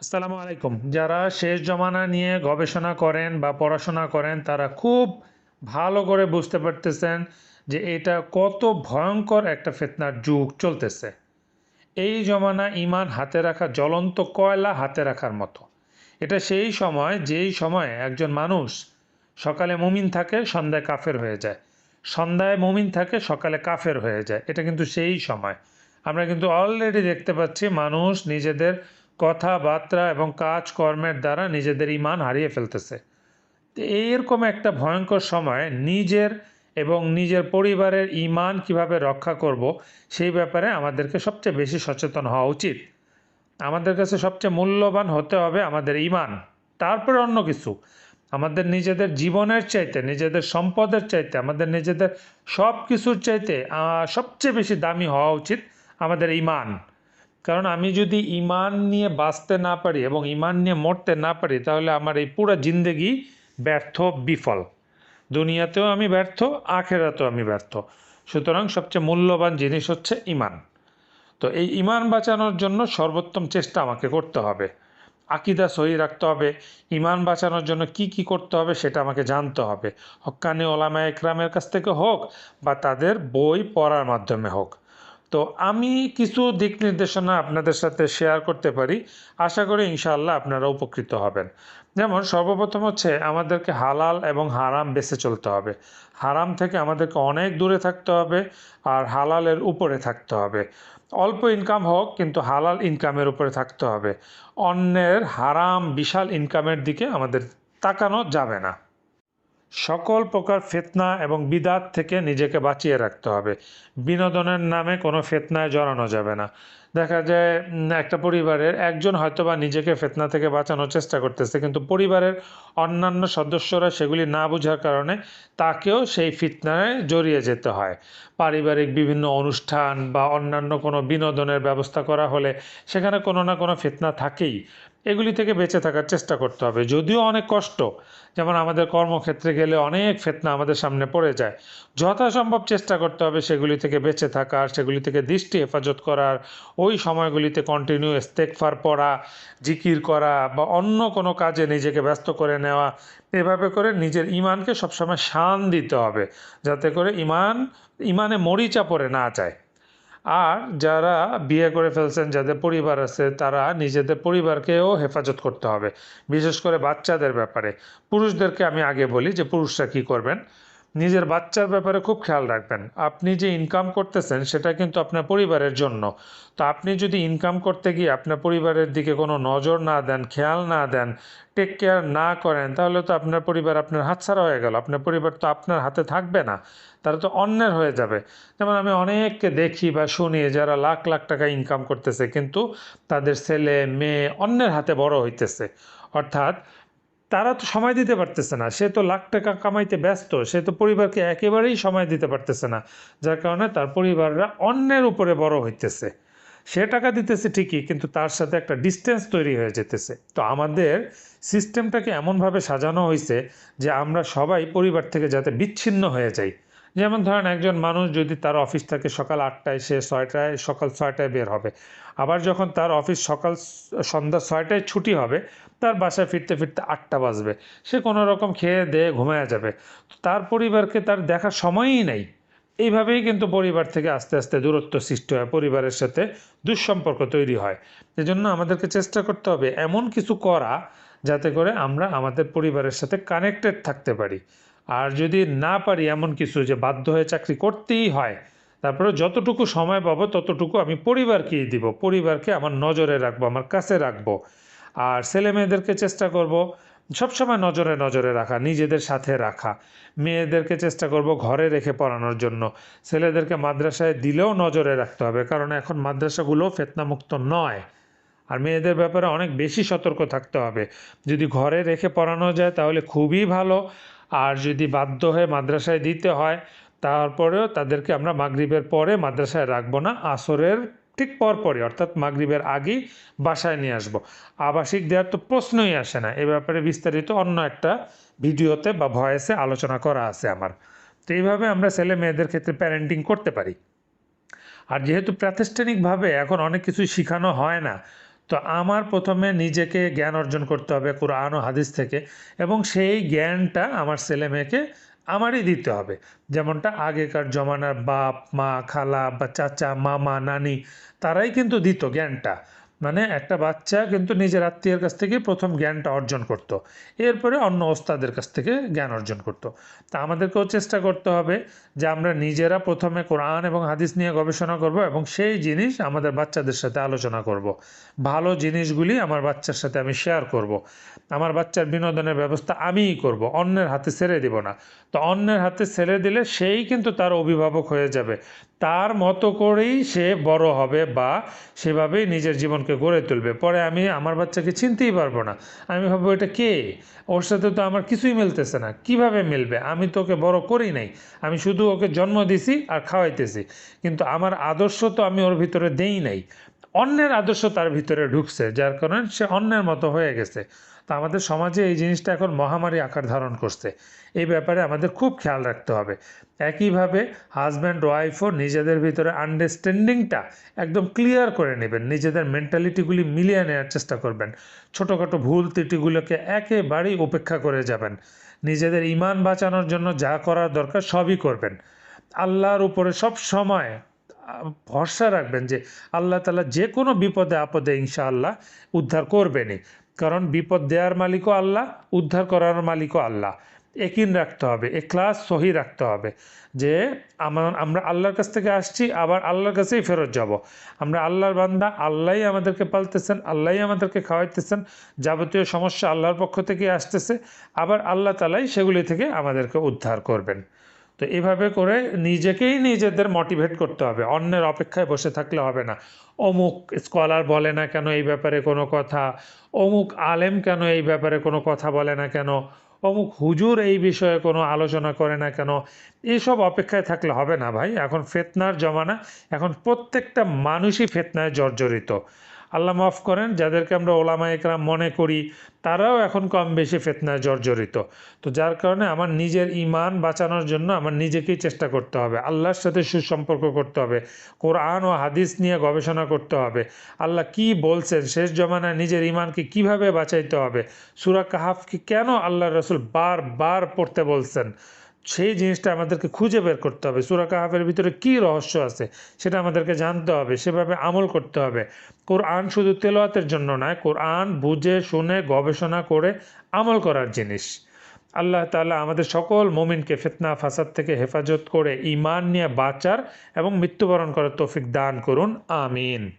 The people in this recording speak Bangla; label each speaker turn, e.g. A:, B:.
A: আসসালামু আলাইকুম। যারা শেষ জমানা নিয়ে গবেষণা করেন বা পড়াশোনা করেন, তারা খুব ভালো করে বুঝতে পারতেছেন যে এটা কত ভয়ঙ্কর একটা ফেতনার যুগ চলতেছে। এই জমানা ইমান হাতে রাখা জ্বলন্ত কয়লা হাতে রাখার মতো। এটা সেই সময়, যেই সময় একজন মানুষ সকালে মুমিন থাকে, সন্ধ্যায় কাফের হয়ে যায়। সন্ধ্যায় মুমিন থাকে, সকালে কাফের হয়ে যায়। এটা কিন্তু সেই সময়। আমরা কিন্তু অলরেডি দেখতে পাচ্ছি মানুষ নিজেদের কথাবার্তা এবং কাজকর্মের দ্বারা নিজেদের ইমান হারিয়ে ফেলতেছে। তো এইরকম একটা ভয়ঙ্কর সময় নিজের এবং নিজের পরিবারের ইমান কীভাবে রক্ষা করব সেই ব্যাপারে আমাদেরকে সবচেয়ে বেশি সচেতন হওয়া উচিত। আমাদের কাছে সবচেয়ে মূল্যবান হতে হবে আমাদের ইমান তারপরে অন্য কিছু। আমাদের নিজেদের জীবনের চাইতে, নিজেদের সম্পদের চাইতে, আমাদের নিজেদের সব কিছুর চাইতে সবচেয়ে বেশি দামি হওয়া উচিত আমাদের ইমান কারণ আমি যদি ইমান নিয়ে বাঁচতে না পারি এবং ইমান নিয়ে মরতে না পারি, তাহলে আমার এই পুরো জিন্দেগি ব্যর্থ, বিফল। দুনিয়াতেও আমি ব্যর্থ, আখেরাতেও আমি ব্যর্থ। সুতরাং সবচেয়ে মূল্যবান জিনিস হচ্ছে ইমান। তো এই ইমান বাঁচানোর জন্য সর্বোত্তম চেষ্টা আমাকে করতে হবে। আকিদা সহি রাখতে হবে। ইমান বাঁচানোর জন্য কি কি করতে হবে সেটা আমাকে জানতে হবে। হক্কানি ওলামা একরামের কাছ থেকে হোক বা তাদের বই পড়ার মাধ্যমে হোক। তো আমি কিছু দিক নির্দেশনা আপনাদের সাথে শেয়ার করতে পারি। আশা করি ইনশাআল্লাহ আপনারা উপকৃত হবেন। যেমন সর্বপ্রথম হচ্ছে আমাদেরকে হালাল এবং হারাম বেছে চলতে হবে। হারাম থেকে আমাদেরকে অনেক দূরে থাকতে হবে আর হালালের উপরে থাকতে হবে। অল্প ইনকাম হোক কিন্তু হালাল ইনকামের উপরে থাকতে হবে। অন্যের হারাম, বিশাল ইনকামের দিকে আমাদের তাকানো যাবে না। সকল প্রকার ফেতনা এবং বিদাত থেকে নিজেকে বাঁচিয়ে রাখতে হবে। বিনোদনের নামে কোনো ফেতনায় জড়ানো যাবে না। দেখা যায় একটা পরিবারের একজন হয়তো বা নিজেকে ফেতনা থেকে বাঁচানোর চেষ্টা করতেছে, কিন্তু পরিবারের অন্যান্য সদস্যরা সেগুলি না বোঝার কারণে তাকেও সেই ফিতনায় জড়িয়ে যেতে হয়। পারিবারিক বিভিন্ন অনুষ্ঠান বা অন্যান্য কোনো বিনোদনের ব্যবস্থা করা হলে সেখানে কোনো না কোনো ফিতনা থাকেই। এগুলি থেকে বেঁচে থাকার চেষ্টা করতে হবে। যদিও অনেক কষ্ট, যেমন আমাদের কর্মক্ষেত্রে গেলে অনেক ফেতনা আমাদের সামনে পড়ে যায়। যথাসম্ভব চেষ্টা করতে হবে সেগুলি থেকে বেঁচে থাকার, সেগুলি থেকে দৃষ্টি হেফাজত করার ওই সময়গুলিতে কন্টিনিউ ইস্তেকফার পড়া, জিকির করা বা অন্য কোনো কাজে নিজেকে ব্যস্ত করে নেওয়া, এভাবে করে নিজের ইমানকে সবসময় শান দিতে হবে যাতে করে ইমান ইমানে মরিচা পড়ে না যায়। আর যারা বিয়ে করে ফেলছেন, যাদের পরিবার আছে, তারা নিজেদের পরিবারকেও হেফাজত করতে হবে, বিশেষ করে বাচ্চাদের ব্যাপারে। পুরুষদেরকে আমি আগে বলি যে পুরুষরা কী করবেন? নিজের বাচ্চার ব্যাপারে খুব খেয়াল রাখবেন। আপনি যে ইনকাম করতেছেন, সেটা কিন্তু আপনার পরিবারের জন্য। তো আপনি যদি ইনকাম করতে গিয়ে আপনার পরিবারের দিকে কোনো নজর না দেন, খেয়াল না দেন টেক কেয়ার না করেন, তাহলে তো আপনার পরিবার আপনার হাতছাড়া হয়ে গেল। আপনার পরিবার তো আপনার হাতে থাকবে না। তারা তো অন্যের হয়ে যাবে। যেমন আমি অনেককে দেখি বা শুনি যারা লাখ লাখ টাকা ইনকাম করতেছে, কিন্তু তাদের ছেলে, মেয়ে অন্যের হাতে বড় হইতেছে। অর্থাৎ তারা তো সময় দিতে পারতেছে না। সে তো লাখ টাকা কামাইতে ব্যস্ত। সে তো পরিবারকে একেবারেই সময় দিতে পারতেছে না। যার কারণে তার পরিবাররা অন্যের উপরে বড় হইতেছে। সে টাকা দিতেছে ঠিকই, কিন্তু তার সাথে একটা ডিস্টেন্স তৈরি হয়ে যেতেছে। তো আমাদের সিস্টেমটাকে এমনভাবে সাজানো হয়েছে যে আমরা সবাই পরিবার থেকে যাতে বিচ্ছিন্ন হয়ে যাই। যেমন ধরেন একজন মানুষ যদি তার অফিস থাকে সকাল আটটায়, সে ছয়টায়, সকাল ছয়টায় বের হবে। আবার যখন তার অফিস সকাল সন্ধ্যা ছয়টায় ছুটি হবে, তার বাসায় ফিরতে ফিরতে আটটা বাজবে। সে কোনো রকম খেয়ে দেয়ে ঘুমায় যাবে। তার পরিবারকে তার দেখার সময়ই নেই। এইভাবেই কিন্তু পরিবার থেকে আস্তে আস্তে দূরত্ব সৃষ্টি হয়, পরিবারের সাথে দুঃসম্পর্ক তৈরি হয়। এজন্য আমাদেরকে চেষ্টা করতে হবে এমন কিছু করা যাতে করে আমরা আমাদের পরিবারের সাথে কানেক্টেড থাকতে পারি। আর যদি না পারি এমন কিছু যে বাধ্য হয়ে চাকরি করতেই হয়, তারপরে যতটুকু সময় পাবো ততটুকু আমি পরিবারকেই দিব, পরিবারকে আমার নজরে রাখব, আমার কাছে রাখব। আর ছেলে মেয়েদেরকে চেষ্টা করব সবসময় নজরে নজরে রাখা, নিজেদের সাথে রাখা। মেয়েদেরকে চেষ্টা করব ঘরে রেখে পড়ানোর জন্য। ছেলেদেরকে মাদ্রাসায় দিলেও নজরে রাখতে হবে, কারণ এখন মাদ্রাসাগুলো ফেতনামুক্ত নয়। আর মেয়েদের ব্যাপারে অনেক বেশি সতর্ক থাকতে হবে। যদি ঘরে রেখে পড়ানো যায় তাহলে খুবই ভালো। আর যদি বাধ্য হয়ে মাদ্রাসায় দিতে হয়, তারপরেও তাদেরকে আমরা মাগরিবের পরে মাদ্রাসায় রাখব না, আসরের ঠিক পরপরই, অর্থাৎ মাগরিবের আগেই বাসায় নিয়ে আসব। আবাসিক দেওয়ার তো প্রশ্নই আসে না, এ ব্যাপারে বিস্তারিত অন্য একটা ভিডিওতে বা ভয়েসে আলোচনা করা আছে আমার। তো এইভাবে আমরা ছেলে মেয়েদের ক্ষেত্রে প্যারেন্টিং করতে পারি। আর যেহেতু প্রাতিষ্ঠানিকভাবে এখন অনেক কিছুই শেখানো হয় না তো আমার প্রথমে নিজেকে জ্ঞান অর্জন করতে হবে কোরআন ও হাদিস থেকে এবং সেই জ্ঞানটা আমার ছেলে মেয়েকে আমারই দিতে হবে। যেমনটা আগেকার জমানার বাপ, মা, খালা বা চাচা, মামা, নানি তারাই কিন্তু দিত জ্ঞানটা। মানে একটা বাচ্চা কিন্তু নিজের আত্মীয়ের কাছ থেকে প্রথম জ্ঞানটা অর্জন করত। এরপরে অন্য ওস্তাদের কাছ থেকে জ্ঞান অর্জন করত। তা আমাদেরকেও চেষ্টা করতে হবে যে আমরা নিজেরা প্রথমে কোরআন এবং হাদিস নিয়ে গবেষণা করব এবং সেই জিনিস আমাদের বাচ্চাদের সাথে আলোচনা করব। ভালো জিনিসগুলি আমার বাচ্চার সাথে আমি শেয়ার করব। আমার বাচ্চার বিনোদনের ব্যবস্থা আমিই করব, অন্যের হাতে ছেড়ে দিব না তো অন্যের হাতে ছেড়ে দিলে সেই কিন্তু তার অভিভাবক হয়ে যাবে তার মতো করেই সে বড় হবে বা সেভাবেই নিজের জীবনকে গড়ে তুলবে। পরে আমি আমার বাচ্চাকে চিনতেই পারব না। আমি ভাববো, এটা কে? ওর সাথে তো আমার কিছুই মিলতেছে না। কীভাবে মিলবে? আমি তো ওকে বড় করি নাই। আমি শুধু ওকে জন্ম দিছি আর খাওয়াইতেছি। কিন্তু আমার আদর্শ তো আমি ওর ভিতরে দেই নাই। অন্যের আদর্শ তার ভিতরে ঢুকছে, যার কারণে সে অন্যের মতো হয়ে গেছে। তা আমাদের সমাজে এই জিনিসটা এখন মহামারী আকার ধারণ করছে। এই ব্যাপারে আমাদের খুব খেয়াল রাখতে হবে। একইভাবে হাজব্যান্ড ওয়াইফও নিজেদের ভিতরে আন্ডারস্ট্যান্ডিংটা একদম ক্লিয়ার করে নেবেন। নিজেদের মেন্টালিটিগুলি মিলিয়ে নেওয়ার চেষ্টা করবেন। ছোটোখাটো ভুল ত্রুটিগুলোকে একেবারেই উপেক্ষা করে যাবেন। নিজেদের ইমান বাঁচানোর জন্য যা করার দরকার সবই করবেন। আল্লাহর উপরে সব সময় ভরসা রাখবেন যে আল্লাহ তালা যে কোনো বিপদে আপদে ইনশাআল্লাহ উদ্ধার করবেনই। কারণ বিপদ দেওয়ার মালিকও আল্লাহ, উদ্ধার করার মালিকও আল্লাহ। একিন রাখতে হবে, এখলাস সহি রাখতে হবে যে আমার আমরা আল্লাহর কাছ থেকে আসছি, আবার আল্লাহর কাছেই ফেরত যাব। আমরা আল্লাহর বান্দা, আল্লাহই আমাদেরকে পালতেছেন, আল্লাহই আমাদেরকে খাওয়াইতেছেন, যাবতীয় সমস্যা আল্লাহর পক্ষ থেকে আসতেছে। আবার আল্লাহ তালাই সেগুলি থেকে আমাদেরকে উদ্ধার করবেন। তো এভাবে করে নিজেকেই নিজেদের মোটিভেট করতে হবে। অন্যের অপেক্ষায় বসে থাকলে হবে না। অমুক স্কলার বলে না কেন এই ব্যাপারে কোনো কথা? অমুক আলেম কেন এই ব্যাপারে কোনো কথা বলে না কেন? অমুক হুজুর এই বিষয়ে কোনো আলোচনা করে না কেন? এইসব অপেক্ষায় থাকলে হবে না ভাই। এখন ফেতনার জমানা। এখন প্রত্যেকটা মানুষই ফেতনায় জর্জরিত। আল্লাহ মাফ করেন, যাদেরকে আমরা ওলামা একরাম মনে করি, তারাও এখন কম বেশি ফেতনায় জর্জরিত। তো যার কারণে আমার নিজের ইমান বাঁচানোর জন্য আমার নিজেকেই চেষ্টা করতে হবে। আল্লাহর সাথে সুসম্পর্ক করতে হবে। কোরআন ও হাদিস নিয়ে গবেষণা করতে হবে। আল্লাহ কি বলছেন, শেষ জমানায় নিজের ইমানকে কীভাবে বাঁচাইতে হবে? সুরা কাহাফকে কেন আল্লাহ রসুল বারবার পড়তে বলছেন? সেই জিনিসটা আমাদেরকে খুঁজে বের করতে হবে। সুরা কাহাফের ভিতরে কী রহস্য আছে সেটা আমাদেরকে জানতে হবে, সেভাবে আমল করতে হবে। কোরআন শুধু তেলোয়াতের জন্য নয়, কোরআন বুঝে, শুনে, গবেষণা করে আমল করার জিনিস। আল্লাহ তালা আমাদের সকল মুমিনকে ফিতনা, ফাসাদ থেকে হেফাজত করে ইমান নিয়ে বাঁচার এবং মৃত্যুবরণ করার তৌফিক দান করুন। আমিন।